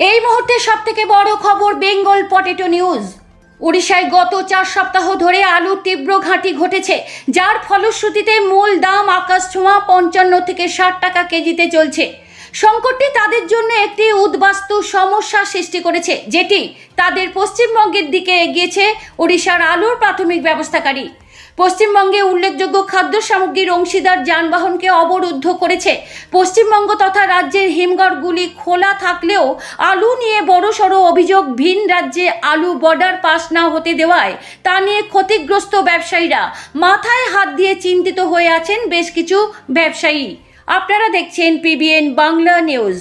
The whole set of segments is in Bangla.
এই মুহূর্তে সব থেকে বড় খবর বেঙ্গল পটেটো নিউজ। উড়িষ্যায় গত চার সপ্তাহ ধরে আলুর তীব্র ঘাঁটি ঘটেছে, যার ফলশ্রুতিতে মূল দাম আকাশ ছোঁয়া পঞ্চান্ন থেকে ষাট টাকা কেজিতে চলছে। সংকটটি তাদের জন্য একটি উদ্বাস্তু সমস্যা সৃষ্টি করেছে, যেটি তাদের পশ্চিমবঙ্গের দিকে এগিয়েছে ওড়িশার আলুর প্রাথমিক ব্যবস্থাকারী। পশ্চিমবঙ্গে উল্লেখযোগ্য খাদ্য সামগ্রীর অংশীদার যানবাহনকে অবরুদ্ধ করেছে। পশ্চিমবঙ্গ তথা রাজ্যের হিমঘরগুলি খোলা থাকলেও আলু নিয়ে বড়সড় অভিযোগ, ভিন রাজ্যে আলু বর্ডার পাস না হতে দেওয়ায় তা নিয়ে ক্ষতিগ্রস্ত ব্যবসায়ীরা মাথায় হাত দিয়ে চিন্তিত হয়ে আছেন বেশ কিছু ব্যবসায়ী। আপনারা দেখছেন পিবিএন বাংলা নিউজ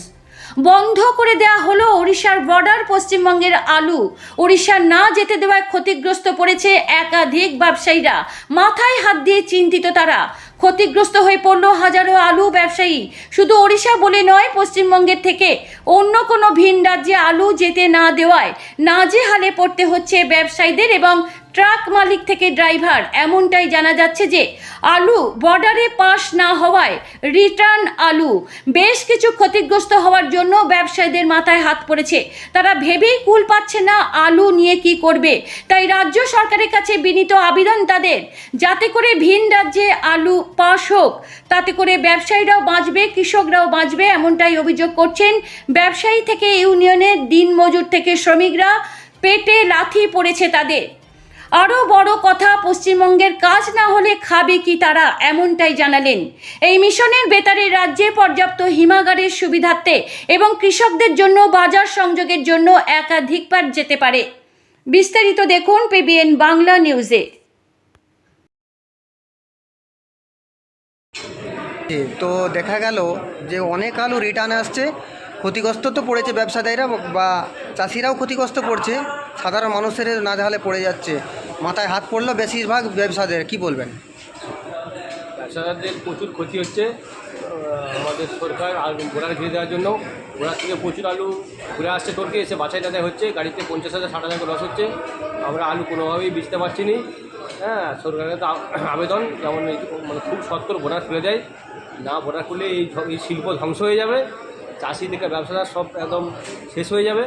বন্ধ করে দেওয়া হলো ওড়িশার বর্ডার পশ্চিমবঙ্গের আলু। ওড়িশা না যেতে দেওয়ায় ক্ষতিগ্রস্ত পড়েছে একাধিক ব্যবসায়ীরা। মাথায় হাত দিয়ে চিন্তিত তারা। ক্ষতিগ্রস্ত হয়ে পড়ল হাজারো আলু ব্যবসায়ী। শুধু ওড়িশা বলে নয়, পশ্চিমবঙ্গের থেকে অন্য কোনো ভিন রাজ্যে আলু যেতে না দেওয়ায় নাজেহালে পড়তে হচ্ছে ব্যবসায়ীদের এবং ট্রাক মালিক থেকে ড্রাইভার, এমনটাই জানা যাচ্ছে যে আলু বর্ডারে পাস না হওয়ায় রিটার্ন আলু। বেশ কিছু ক্ষতিগ্রস্ত হওয়ার জন্য ব্যবসায়ীদের মাথায় হাত পড়েছে। তারা ভেবেই কুল পাচ্ছে না আলু নিয়ে কি করবে। তাই রাজ্য সরকারের কাছে বিনীত আবেদন তাদের। যাতে করে ভিন রাজ্যে আলু পাস হোক, তাতে করে ব্যবসায়ীরাও বাঁচবে, কৃষকরাও বাঁচবে, এমনটাই অভিযোগ করছেন ব্যবসায়ী থেকে ইউনিয়নের দিনমজুর থেকে শ্রমিকরা। পেটে লাথি পড়েছে তাদের। আরও বড় কথা, পশ্চিমবঙ্গের কাজ না হলে খাবে কি তারা, এমনটাই জানালেন। এই মিশনের বেতারে রাজ্যে পর্যাপ্ত হিমাগারের সুবিধার্থে এবং কৃষকদের জন্য বাজার সংযোগের জন্য একাধিকবার যেতে পারে। বিস্তারিত দেখুন পিবিএন বাংলা নিউজে। তো দেখা গেল যে অনেক আলু রিটার্ন আসছে, ক্ষতিগ্রস্ত তো পড়েছে ব্যবসাদারীরা বা চাষিরাও ক্ষতিগ্রস্ত পড়ছে। সাধারণ মানুষের না দেখালে পড়ে যাচ্ছে। মাথায় হাত পড়ল বেশিরভাগ ব্যবসাদের, কি বলবেন? ব্যবসাদারদের প্রচুর ক্ষতি হচ্ছে আমাদের সরকার আলু ঘোড়ার ঘিরে দেওয়ার জন্য। ঘোড়ার থেকে প্রচুর আলু ঘুরে আসছে তোরকে, এসে বাছাই টাছাই হচ্ছে, গাড়িতে পঞ্চাশ হাজার, ষাট হাজার লস হচ্ছে। আমরা আলু কোনোভাবেই বেচতে পারছি নি। হ্যাঁ সরকারের আবেদন, যেমন মানে খুব সত্তর ভোটার খুলে দেয়। না ভোটার খুলে এই শিল্প ধ্বংস হয়ে যাবে। চাষি থেকে ব্যবসাদার সব একদম শেষ হয়ে যাবে।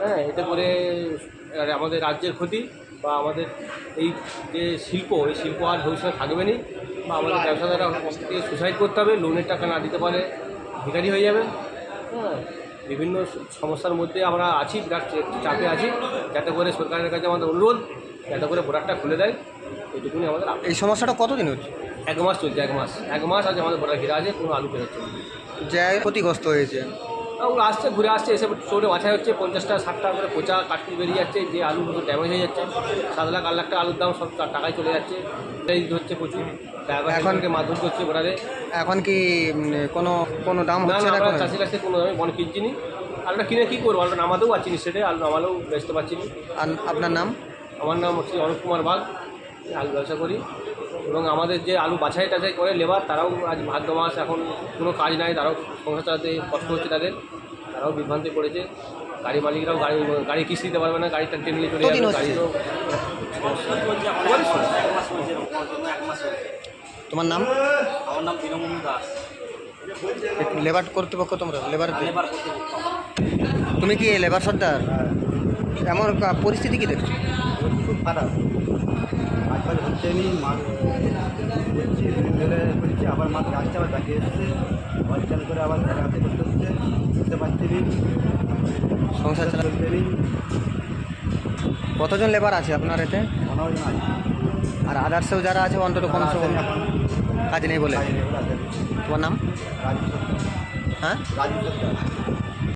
হ্যাঁ এতে করে আর আমাদের রাজ্যের ক্ষতি বা আমাদের এই যে শিল্প এই শিল্প আর ভবিষ্যতে থাকবে না বা আমাদের ব্যবসাদাররা থেকে সুসাইড করতে হবে লোনের টাকা না দিতে পারে ভিখারি হয়ে যাবে। হ্যাঁ বিভিন্ন সমস্যার মধ্যে আমরা আছি বিরাট চাপে আছি যাতে করে সরকারের কাছে আমাদের অনুরোধ যাতে করে ভোটারটা খুলে দেয় এইটুকুনি আমাদের এই সমস্যাটা কতদিন হচ্ছে? এক মাস চলছে এক মাস। এক মাস আজ আমাদের ভোটার ঘিরে আছে কোনো আলু বেরোচ্ছে না। যে ক্ষতিগ্রস্ত হয়েছে। ওগুলো আসছে ঘুরে আসছে এসে চোরে বাছাই হচ্ছে পঞ্চাশটা ষাট টাকা করে পচা কাটকুল বেরিয়ে যাচ্ছে যে আলুগুলো ড্যামেজ হয়ে যাচ্ছে সাত লাখ আট লাখ টাকা আলুর দাম সব টাকায় চলে যাচ্ছে। এটাই হচ্ছে প্রচুর এখন- এখনকে মারধর করছে বোর্ডারে এখন কি কোনো কোনো দাম হচ্ছে না? চাষির কাছে কোনো দামে বন কিনছি নি আলুটা কিনে কী করব? আলুটা নামাতেও পারছি নি সেটাই আলু নামালেও বেচতে পারছি নি। আপনার নাম? আমার নাম হচ্ছে অনুপ কুমার বাগ আলু ব্যবসা করি। এবং আমাদের যে আলু বাছাই টাছাই করে লেবার তারাও আজ ভাদ্র মাস এখন কোনো কাজ নাই তারাও সংসার চালাতে কষ্ট হচ্ছে তাদের তারাও বিভ্রান্তি পড়েছে গাড়ি মালিকরাও গাড়ি গাড়ি কিস্তি দিতে পারবে না গাড়িটা টেনে নিয়ে চলে যাবে হচ্ছে? গাড়ি তো তোমার নাম? আমার নাম দীনবন্ধু দাস। লেবার কর্তৃপক্ষ তোমরা? লেবার লেবার তুমি কি লেবার সর্দার? এমন পরিস্থিতি কি দেখছ? খুব খারাপ। কাজ হচ্ছে নি মাছ করছি করছি আবার মাছ আসছে আবার বাকি এসছে। আবার করে আবার হাতে করতে হচ্ছে বুঝতে পারছি সংসার চালা চলছে নি কতজন লেবার আছে আপনার এতে? আর আদার্সেও যারা আছে অন্তত কোনো আসেনি এখন কাজ নেই বলে। তোমার নাম? হ্যাঁ?